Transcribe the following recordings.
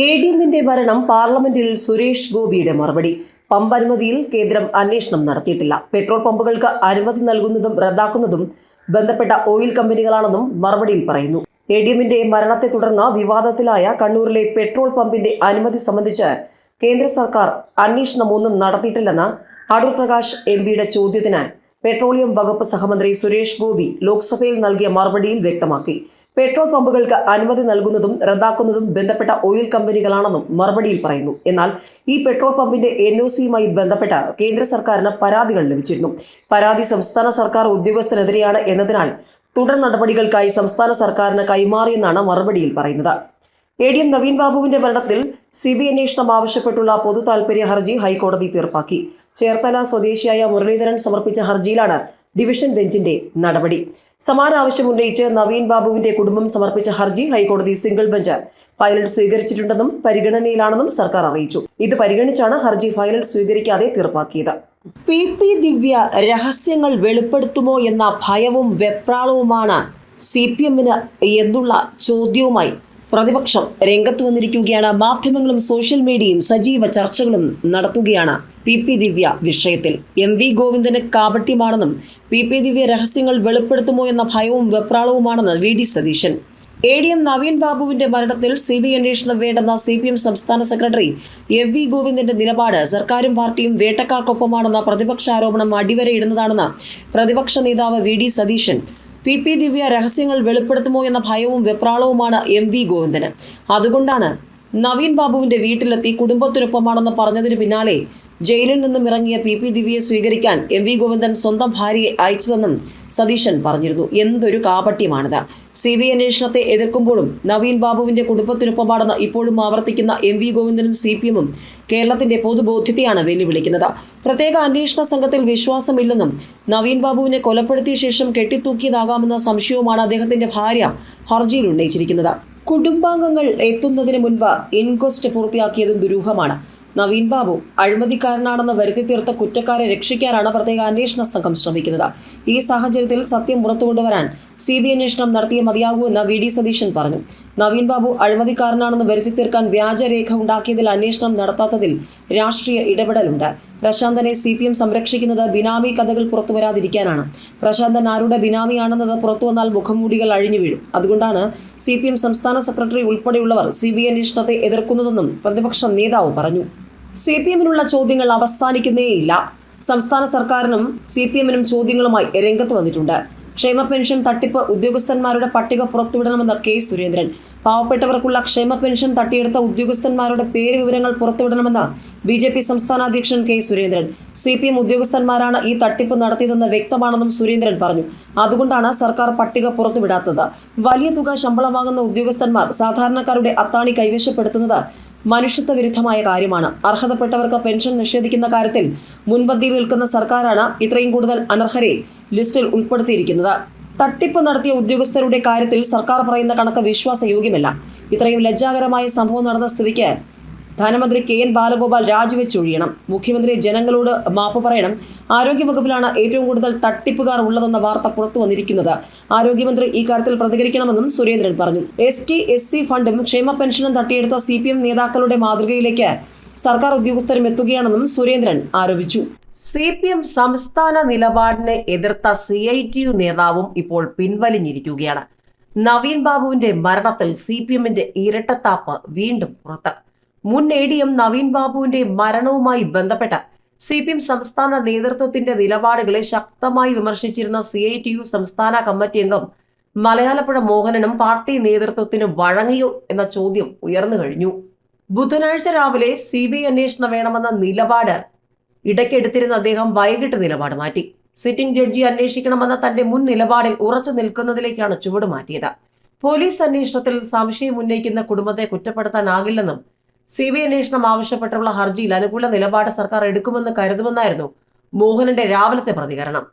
A D എമ്മിന്റെ മരണം പാർലമെന്റിൽ സുരേഷ് ഗോപിയുടെ മറുപടി. പമ്പ് അനുമതിയിൽ കേന്ദ്രം അന്വേഷണം നടത്തിയിട്ടില്ല. പെട്രോൾ പമ്പുകൾക്ക് അനുമതി നൽകുന്നതും റദ്ദാക്കുന്നതും ബന്ധപ്പെട്ട ഓയിൽ കമ്പനികളാണെന്നും മറുപടിയിൽ പറയുന്നു. എ ഡി എമ്മിന്റെ മരണത്തെ തുടർന്ന് വിവാദത്തിലായ കണ്ണൂരിലെ പെട്രോൾ പമ്പിന്റെ അനുമതി സംബന്ധിച്ച് കേന്ദ്ര സർക്കാർ അന്വേഷണമൊന്നും നടത്തിയിട്ടില്ലെന്ന് അടൂർ പ്രകാശ് എം പിയുടെ ചോദ്യത്തിന് പെട്രോളിയം വകുപ്പ് സഹമന്ത്രി സുരേഷ് ഗോപി ലോക്സഭയിൽ നൽകിയ മറുപടിയിൽ വ്യക്തമാക്കി. പെട്രോൾ പമ്പുകൾക്ക് അനുമതി നൽകുന്നതും റദ്ദാക്കുന്നതും ബന്ധപ്പെട്ട ഓയിൽ കമ്പനികളാണെന്നും മറുപടിയിൽ പറയുന്നു. എന്നാൽ ഈ പെട്രോൾ പമ്പിന്റെ എൻ ഒ സിയുമായി ബന്ധപ്പെട്ട കേന്ദ്ര സർക്കാരിന് പരാതികൾ ലഭിച്ചിരുന്നു. പരാതി സംസ്ഥാന സർക്കാർ ഉദ്യോഗസ്ഥനെതിരെയാണ് എന്നതിനാൽ തുടർ നടപടികൾക്കായി സംസ്ഥാന സർക്കാരിന് കൈമാറിയെന്നാണ് മറുപടിയിൽ പറയുന്നത്. എ ഡി എം നവീൻ ബാബുവിന്റെ മരണത്തിൽ സി ബി അന്വേഷണം ആവശ്യപ്പെട്ടുള്ള പൊതു താൽപര്യ ഹർജി ഹൈക്കോടതി തീർപ്പാക്കി. ചേർത്തല സ്വദേശിയായ മുരളീധരൻ സമർപ്പിച്ച ഹർജിയിലാണ് ഡിവിഷൻ ബെഞ്ചിന്റെ നടപടി. സമാന ആവശ്യം ഉന്നയിച്ച് നവീൻ ബാബുവിന്റെ കുടുംബം സമർപ്പിച്ച ഹർജി ഹൈക്കോടതി സിംഗിൾ ബെഞ്ച് ഫയലിൽ സ്വീകരിച്ചിട്ടുണ്ടെന്നും പരിഗണനയിലാണെന്നും സർക്കാർ അറിയിച്ചു. ഇത് പരിഗണിച്ചാണ് ഹർജി ഫയൽ സ്വീകരിക്കാതെ തീർപ്പാക്കിയത്. പി പി ദിവ്യ രഹസ്യങ്ങൾ വെളിപ്പെടുത്തുമോ എന്ന ഭയവും വെപ്രാളവുമാണ് സി പി എമ്മിന് എന്നുള്ള ചോദ്യവുമായി പ്രതിപക്ഷം രംഗത്ത് വന്നിരിക്കുകയാണ്. മാധ്യമങ്ങളും സോഷ്യൽ മീഡിയയും സജീവ ചർച്ചകളും നടത്തുകയാണ് പി പി ദിവ്യ വിഷയത്തിൽ. എം വി ഗോവിന്ദന് കാപട്യമാണെന്നും പി പി ദിവ്യ രഹസ്യങ്ങൾ വെളിപ്പെടുത്തുമോ എന്ന ഭയവും വെപ്രാളവുമാണെന്ന് V D Satheesan. A D M Naveen ബാബുവിന്റെ മരണത്തിൽ സി ബി അന്വേഷണം വേണ്ടെന്ന സി പി എം സംസ്ഥാന സെക്രട്ടറി എം വി ഗോവിന്ദന്റെ നിലപാട് സർക്കാരും പാർട്ടിയും വേട്ടക്കാർക്കൊപ്പമാണെന്ന പ്രതിപക്ഷ ആരോപണം അടിവരയിടുന്നതാണെന്ന് പ്രതിപക്ഷ നേതാവ് V D Satheesan P P Divya രഹസ്യങ്ങൾ വെളിപ്പെടുത്തുമോ എന്ന ഭയവും വെപ്രാളവുമാണ് എം വി ഗോവിന്ദന്. അതുകൊണ്ടാണ് നവീൻ ബാബുവിന്റെ വീട്ടിലെത്തി കുടുംബത്തിനൊപ്പമാണെന്ന് പറഞ്ഞതിന് പിന്നാലെ ജയിലിൽ നിന്നും ഇറങ്ങിയ പി പി ദിവ്യയെ സ്വീകരിക്കാൻ എം വി ഗോവിന്ദൻ സ്വന്തം ഭാര്യയെ അയച്ചതെന്നും സതീശൻ പറഞ്ഞിരുന്നു. എന്തൊരു കാപട്യമാണിത്. സി ബി അന്വേഷണത്തെ എതിർക്കുമ്പോഴും നവീൻ ബാബുവിന്റെ കുടുംബത്തിനൊപ്പമാണെന്ന് ഇപ്പോഴും ആവർത്തിക്കുന്ന എം വി ഗോവിന്ദനും സി പി എമ്മും കേരളത്തിന്റെ പൊതുബോധ്യത്തെയാണ് വെല്ലുവിളിക്കുന്നത്. പ്രത്യേക അന്വേഷണ സംഘത്തിൽ വിശ്വാസമില്ലെന്നും നവീൻ ബാബുവിനെ കൊലപ്പെടുത്തിയ ശേഷം കെട്ടിത്തൂക്കിയതാകാമെന്ന സംശയവുമാണ് അദ്ദേഹത്തിന്റെ ഭാര്യ ഹർജിയിൽ ഉന്നയിച്ചിരിക്കുന്നത്. കുടുംബാംഗങ്ങൾ എത്തുന്നതിന് മുൻപ് ഇൻക്വസ്റ്റ് പൂർത്തിയാക്കിയതും ദുരൂഹമാണ്. നവീൻ ബാബു അഴിമതിക്കാരനാണെന്ന് വരുത്തി തീർത്ത കുറ്റക്കാരെ രക്ഷിക്കാനാണ് പ്രത്യേക അന്വേഷണ സംഘം ശ്രമിക്കുന്നത്. ഈ സാഹചര്യത്തിൽ സത്യം പുറത്തുകൊണ്ടുവരാൻ സി ബി അന്വേഷണം നടത്തിയ മതിയാകൂ എന്ന് വി ഡി സതീശൻ പറഞ്ഞു. നവീൻ ബാബു അഴിമതിക്കാരനാണെന്ന് വരുത്തി തീർക്കാൻ വ്യാജരേഖ ഉണ്ടാക്കിയതിൽ അന്വേഷണം നടത്താത്തതിൽ രാഷ്ട്രീയ ഇടപെടലുണ്ട്. പ്രശാന്തനെ സി പി എം സംരക്ഷിക്കുന്നത് ബിനാമി കഥകൾ പുറത്തു വരാതിരിക്കാനാണ്. പ്രശാന്തൻ ആരുടെ ബിനാമിയാണെന്നത് പുറത്തു വന്നാൽ മുഖംമൂടികൾ അഴിഞ്ഞു വീഴും. അതുകൊണ്ടാണ് സി പി എം സംസ്ഥാന സെക്രട്ടറി ഉൾപ്പെടെയുള്ളവർ സി ബി അന്വേഷണത്തെ എതിർക്കുന്നതെന്നും പ്രതിപക്ഷ നേതാവ് പറഞ്ഞു. സി പി എമ്മിനുള്ള ചോദ്യങ്ങൾ അവസാനിക്കുന്നേയില്ല സംസ്ഥാന സർക്കാരിനും സി പി എമ്മിനും ചോദ്യങ്ങളുമായി രംഗത്ത് വന്നിട്ടുണ്ട്. ക്ഷേമ പെൻഷൻ തട്ടിപ്പ് ഉദ്യോഗസ്ഥന്മാരുടെ പട്ടിക പുറത്തുവിടണമെന്ന കെ സുരേന്ദ്രൻ. പാവപ്പെട്ടവർക്കുള്ള ക്ഷേമ പെൻഷൻ തട്ടിയെടുത്ത ഉദ്യോഗസ്ഥന്മാരുടെ പേര് വിവരങ്ങൾ പുറത്തുവിടണമെന്ന് ബി ജെ പി സംസ്ഥാന അധ്യക്ഷൻ K Surendran. C P M ഉദ്യോഗസ്ഥന്മാരാണ് ഈ തട്ടിപ്പ് നടത്തിയതെന്ന് വ്യക്തമാണെന്നും സുരേന്ദ്രൻ പറഞ്ഞു. അതുകൊണ്ടാണ് സർക്കാർ പട്ടിക പുറത്തുവിടാത്തത്. വലിയ തുക ശമ്പളം വാങ്ങുന്ന ഉദ്യോഗസ്ഥന്മാർ സാധാരണക്കാരുടെ അത്താണി കൈവശപ്പെടുത്തുന്നത് മനുഷ്യത്വ വിരുദ്ധമായ കാര്യമാണ്. അർഹതപ്പെട്ടവർക്ക് പെൻഷൻ നിഷേധിക്കുന്ന കാര്യത്തിൽ മുൻപന്തിയിൽ നിൽക്കുന്ന സർക്കാരാണ് ഇത്രയും കൂടുതൽ അനർഹരെ ലിസ്റ്റിൽ ഉൾപ്പെടുത്തിയിരിക്കുന്നത്. തട്ടിപ്പ് നടത്തിയ ഉദ്യോഗസ്ഥരുടെ കാര്യത്തിൽ സർക്കാർ പറയുന്ന കണക്ക് വിശ്വാസയോഗ്യമല്ല. ഇത്രയും ലജ്ജാകരമായ സംഭവം നടന്ന സ്ഥിതിക്ക് ധനമന്ത്രി കെ എൻ ബാലഗോപാൽ രാജിവെച്ചൊഴിയണം മുഖ്യമന്ത്രി ജനങ്ങളോട് മാപ്പ് പറയണം. ആരോഗ്യവകുപ്പിലാണ് ഏറ്റവും കൂടുതൽ തട്ടിപ്പുകാർ ഉള്ളതെന്ന വാർത്ത പുറത്തു വന്നിരിക്കുന്നത്. ആരോഗ്യമന്ത്രി ഈ കാര്യത്തിൽ പ്രതികരിക്കണമെന്നും സുരേന്ദ്രൻ പറഞ്ഞു. എസ് ടി എസ് സി ഫണ്ടും ക്ഷേമ പെൻഷനും തട്ടിയെടുത്ത സി പി എം നേതാക്കളുടെ മാതൃകയിലേക്ക് സർക്കാർ ഉദ്യോഗസ്ഥരും എത്തുകയാണെന്നും സുരേന്ദ്രൻ ആരോപിച്ചു. സി പി എം സംസ്ഥാന നിലപാടിനെ എതിർത്ത സി ഐ ടി യു നേതാവും ഇപ്പോൾ പിൻവലിഞ്ഞിരിക്കുകയാണ്. നവീൻ ബാബുവിന്റെ മരണത്തിൽ സി പി എമ്മിന്റെ ഇരട്ടത്താപ്പ് വീണ്ടും പുറത്ത്. മുൻ എ ഡി എം നവീൻ ബാബുവിന്റെ മരണവുമായി ബന്ധപ്പെട്ട സി പി എം സംസ്ഥാന നേതൃത്വത്തിന്റെ നിലപാടുകളെ ശക്തമായി വിമർശിച്ചിരുന്ന സി ഐ ടി യു സംസ്ഥാന കമ്മിറ്റി അംഗം മലയാളപ്പുഴ മോഹനനും പാർട്ടി നേതൃത്വത്തിന് വഴങ്ങിയോ എന്ന ചോദ്യം ഉയർന്നു കഴിഞ്ഞു. ബുധനാഴ്ച രാവിലെ സി ബി ഐ അന്വേഷണം വേണമെന്ന നിലപാട് ഇടയ്ക്കെടുത്തിരുന്ന അദ്ദേഹം വൈകിട്ട് നിലപാട് മാറ്റി. സിറ്റിംഗ് ജഡ്ജി അന്വേഷിക്കണമെന്ന തന്റെ മുൻ നിലപാടിൽ ഉറച്ചു നിൽക്കുന്നതിലേക്കാണ് ചുവട് മാറ്റിയത്. പോലീസ് അന്വേഷണത്തിൽ സംശയം ഉന്നയിക്കുന്ന കുടുംബത്തെ കുറ്റപ്പെടുത്താനാകില്ലെന്നും സി ബി അന്വേഷണം ആവശ്യപ്പെട്ടുള്ള ഹർജിയിൽ അനുകൂല നിലപാട് സർക്കാർ എടുക്കുമെന്ന് കരുതുമെന്നായിരുന്നു മോഹനന്റെ രാവിലത്തെ പ്രതികരണം.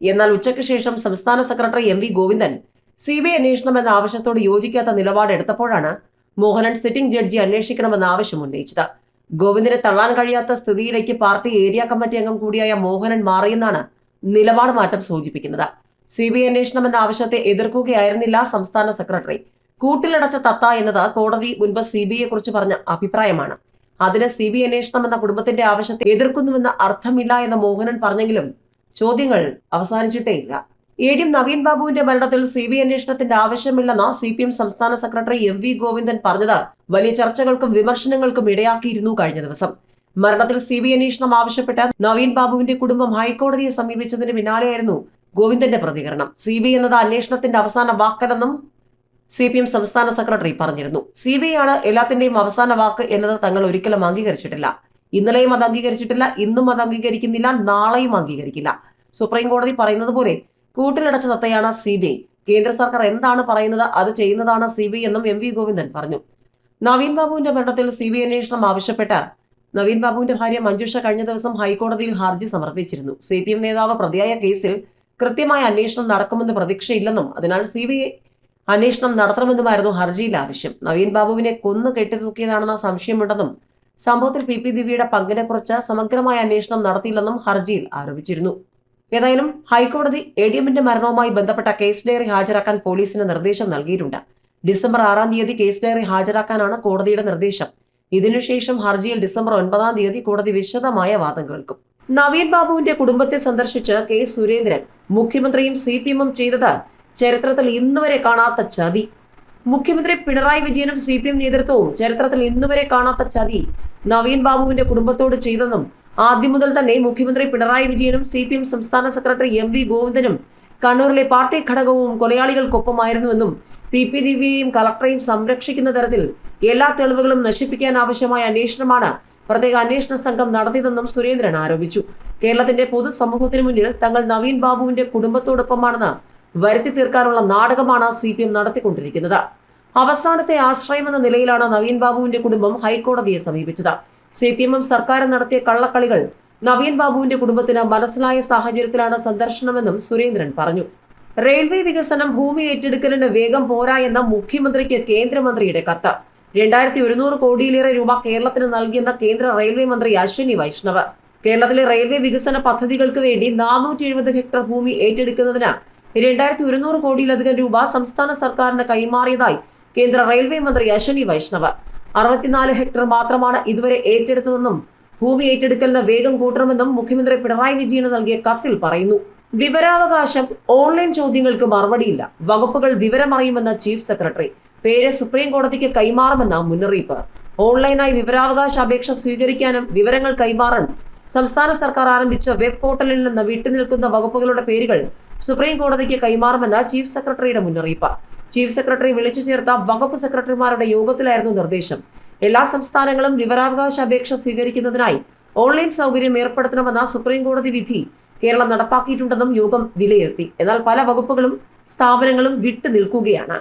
എന്നാൽ ഉച്ചയ്ക്ക് ശേഷം സംസ്ഥാന secretary M V Govindan C B I അന്വേഷണം എന്ന ആവശ്യത്തോട് യോജിക്കാത്ത നിലപാട് എടുത്തപ്പോഴാണ് മോഹനൻ സിറ്റിംഗ് ജഡ്ജി അന്വേഷിക്കണമെന്ന ആവശ്യം ഉന്നയിച്ചത്. ഗോവിന്ദനെ തള്ളാൻ കഴിയാത്ത സ്ഥിതിയിലേക്ക് പാർട്ടി ഏരിയ കമ്മിറ്റി അംഗം കൂടിയായ മോഹനൻ മാറിയെന്നാണ് നിലപാട് മാറ്റം സൂചിപ്പിക്കുന്നത്. സി ബി ഐ അന്വേഷണം എന്ന ആവശ്യത്തെ എതിർക്കുകയായിരുന്നില്ല സംസ്ഥാന സെക്രട്ടറി. കൂട്ടിലടച്ച തത്ത എന്നത് കോടതി മുൻപ് സി ബി ഐയെ കുറിച്ച് പറഞ്ഞ അഭിപ്രായമാണ്. അതിന് സി ബി അന്വേഷണം എന്ന കുടുംബത്തിന്റെ ആവശ്യത്തെ എതിർക്കുന്നുവെന്ന് അർത്ഥമില്ല എന്ന് മോഹനൻ പറഞ്ഞെങ്കിലും ചോദ്യങ്ങൾ അവസാനിച്ചിട്ടേയില്ല എ ഡി നവീൻ ബാബുവിന്റെ മരണത്തിൽ സി ബി അന്വേഷണത്തിന്റെ ആവശ്യമില്ലെന്ന് സി പി എം സംസ്ഥാന സെക്രട്ടറി എം വി ഗോവിന്ദൻ പറഞ്ഞത് വലിയ ചർച്ചകൾക്കും വിമർശനങ്ങൾക്കും ഇടയാക്കിയിരുന്നു കഴിഞ്ഞ ദിവസം. മരണത്തിൽ സി ബി അന്വേഷണം ആവശ്യപ്പെട്ട നവീൻ ബാബുവിന്റെ കുടുംബം ഹൈക്കോടതിയെ സമീപിച്ചതിന് പിന്നാലെയായിരുന്നു ഗോവിന്ദന്റെ പ്രതികരണം. സി ബി എന്നത് അന്വേഷണത്തിന്റെ അവസാന വാക്കല്ലെന്നും സി പി എം സംസ്ഥാന സെക്രട്ടറി പറഞ്ഞിരുന്നു. സി ബി ആണ് എല്ലാത്തിന്റെയും അവസാന വാക്ക് എന്നത് തങ്ങൾ ഒരിക്കലും അംഗീകരിച്ചിട്ടില്ല. ഇന്നലെയും അത് അംഗീകരിച്ചിട്ടില്ല ഇന്നും അത് അംഗീകരിക്കുന്നില്ല നാളെയും അംഗീകരിക്കില്ല. സുപ്രീം കോടതി പറയുന്നത് പോലെ കൂട്ടിലടച്ച തത്തയാണ് സി ബി ഐ കേന്ദ്ര സർക്കാർ എന്താണ് പറയുന്നത് അത് ചെയ്യുന്നതാണ് സി ബി ഐ എന്നും എം വി ഗോവിന്ദൻ പറഞ്ഞു. നവീൻ ബാബുവിന്റെ മരണത്തിൽ സി ബി ഐ അന്വേഷണം ആവശ്യപ്പെട്ട് നവീൻ ബാബുവിന്റെ ഭാര്യ മഞ്ജുഷ കഴിഞ്ഞ ദിവസം ഹൈക്കോടതിയിൽ ഹർജി സമർപ്പിച്ചിരുന്നു. സി പി എം നേതാവ് പ്രതിയായ കേസിൽ കൃത്യമായ അന്വേഷണം നടക്കുമെന്ന് പ്രതീക്ഷയില്ലെന്നും അതിനാൽ സി ബി ഐ അന്വേഷണം നടത്തണമെന്നുമായിരുന്നു ഹർജിയിൽ ആവശ്യം. നവീൻ ബാബുവിനെ കൊന്നു കെട്ടിത്തൂക്കിയതാണെന്ന സംശയമുണ്ടെന്നും സംഭവത്തിൽ പി പി ദിവ്യയുടെ പങ്കിനെക്കുറിച്ച് സമഗ്രമായ അന്വേഷണം നടത്തിയില്ലെന്നും ഹർജിയിൽ ആരോപിച്ചിരുന്നു. ഏതായാലും ഹൈക്കോടതി എ ഡി എമ്മിന്റെ മരണവുമായി ബന്ധപ്പെട്ട കേസ് ഡയറി ഹാജരാക്കാൻ പോലീസിന് നിർദ്ദേശം നൽകിയിട്ടുണ്ട്. ഡിസംബർ ആറാം തീയതി കേസ് ഡയറി ഹാജരാക്കാനാണ് കോടതിയുടെ നിർദ്ദേശം. ഇതിനുശേഷം ഹർജിയിൽ ഡിസംബർ ഒൻപതാം തീയതി കോടതി വിശദമായ വാദം കേൾക്കും നവീൻ ബാബുവിന്റെ കുടുംബത്തെ സന്ദർശിച്ച് കെ സുരേന്ദ്രൻ മുഖ്യമന്ത്രിയും സി പി എമ്മും ചെയ്തത് ചരിത്രത്തിൽ ഇന്നുവരെ കാണാത്ത ചതി. മുഖ്യമന്ത്രി പിണറായി വിജയനും സി പി എം നേതൃത്വവും ചരിത്രത്തിൽ ഇന്നുവരെ കാണാത്ത ചതി നവീൻ ബാബുവിന്റെ കുടുംബത്തോട് ചെയ്തെന്നും ആദ്യം മുതൽ തന്നെ മുഖ്യമന്ത്രി പിണറായി വിജയനും സി പി എം സംസ്ഥാന സെക്രട്ടറി എം വി ഗോവിന്ദനും കണ്ണൂരിലെ പാർട്ടി ഘടകവും കൊലയാളികൾക്കൊപ്പമായിരുന്നുവെന്നും പി പി ദിവ്യയെയും കളക്ടറെയും സംരക്ഷിക്കുന്ന തരത്തിൽ എല്ലാ തെളിവുകളും നശിപ്പിക്കാൻ ആവശ്യമായ അന്വേഷണമാണ് പ്രത്യേക അന്വേഷണ സംഘം നടത്തിയതെന്നും സുരേന്ദ്രൻ ആരോപിച്ചു. കേരളത്തിന്റെ പൊതുസമൂഹത്തിന് മുന്നിൽ തങ്ങൾ നവീൻ ബാബുവിന്റെ കുടുംബത്തോടൊപ്പമാണെന്ന് വരുത്തി തീർക്കാനുള്ള നാടകമാണ് സി പി എം നടത്തിക്കൊണ്ടിരിക്കുന്നത്. അവസാനത്തെ ആശ്രയമെന്ന നിലയിലാണ് നവീൻ ബാബുവിന്റെ കുടുംബം ഹൈക്കോടതിയെ സമീപിച്ചത്. സി പി എമ്മും സർക്കാരും നടത്തിയ കള്ളക്കളികൾ നവീൻ ബാബുവിന്റെ കുടുംബത്തിന് മനസ്സിലായ സാഹചര്യത്തിലാണ് സന്ദർശനമെന്നും സുരേന്ദ്രൻ പറഞ്ഞു. റെയിൽവേ വികസനം ഭൂമി ഏറ്റെടുക്കലിന് വേഗം പോരാ എന്ന മുഖ്യമന്ത്രിക്ക് കേന്ദ്രമന്ത്രിയുടെ കത്ത്. രണ്ടായിരത്തി ഒരുന്നൂറ് കോടിയിലേറെ രൂപ കേരളത്തിന് നൽകിയെന്ന കേന്ദ്ര റെയിൽവേ മന്ത്രി അശ്വിനി വൈഷ്ണവ്. കേരളത്തിലെ റെയിൽവേ വികസന പദ്ധതികൾക്ക് വേണ്ടി നാനൂറ്റി എഴുപത് ഹെക്ടർ ഭൂമി ഏറ്റെടുക്കുന്നതിന് രണ്ടായിരത്തി ഒരുന്നൂറ് കോടിയിലധികം രൂപ സംസ്ഥാന സർക്കാരിന് കൈമാറിയതായി കേന്ദ്ര റെയിൽവേ മന്ത്രി അശ്വനി വൈഷ്ണവ്. അറുപത്തിനാല് ഹെക്ടർ മാത്രമാണ് ഇതുവരെ ഏറ്റെടുത്തതെന്നും ഭൂമി ഏറ്റെടുക്കലിന് വേഗം കൂട്ടണമെന്നും മുഖ്യമന്ത്രി പിണറായി വിജയന് നൽകിയ കത്തിൽ പറയുന്നു. വിവരാവകാശം ഓൺലൈൻ ചോദ്യങ്ങൾക്ക് മറുപടിയില്ല. വകുപ്പുകൾ വിവരമറിയുമെന്ന ചീഫ് സെക്രട്ടറി. പേര് സുപ്രീം കോടതിക്ക് കൈമാറുമെന്ന മുന്നറിയിപ്പ്. ഓൺലൈനായി വിവരാവകാശ അപേക്ഷ സ്വീകരിക്കാനും വിവരങ്ങൾ കൈമാറാനും സംസ്ഥാന സർക്കാർ ആരംഭിച്ച വെബ് പോർട്ടലിൽ നിന്ന് വിട്ടുനിൽക്കുന്ന വകുപ്പുകളുടെ പേരുകൾ സുപ്രീം കോടതിക്ക് കൈമാറുമെന്ന് ചീഫ് സെക്രട്ടറിയുടെ മുന്നറിയിപ്പ്. ചീഫ് സെക്രട്ടറി വിളിച്ചു ചേർത്ത വകുപ്പ് സെക്രട്ടറിമാരുടെ യോഗത്തിലായിരുന്നു നിർദ്ദേശം. എല്ലാ സംസ്ഥാനങ്ങളും വിവരാവകാശ അപേക്ഷ സ്വീകരിക്കുന്നതിനായി ഓൺലൈൻ സൗകര്യം ഏർപ്പെടുത്തണമെന്ന സുപ്രീം കോടതി വിധി കേരളം നടപ്പാക്കിയിട്ടുണ്ടെന്നും യോഗം വിലയിരുത്തി. എന്നാൽ പല വകുപ്പുകളും സ്ഥാപനങ്ങളും വിട്ടു നിൽക്കുകയാണ്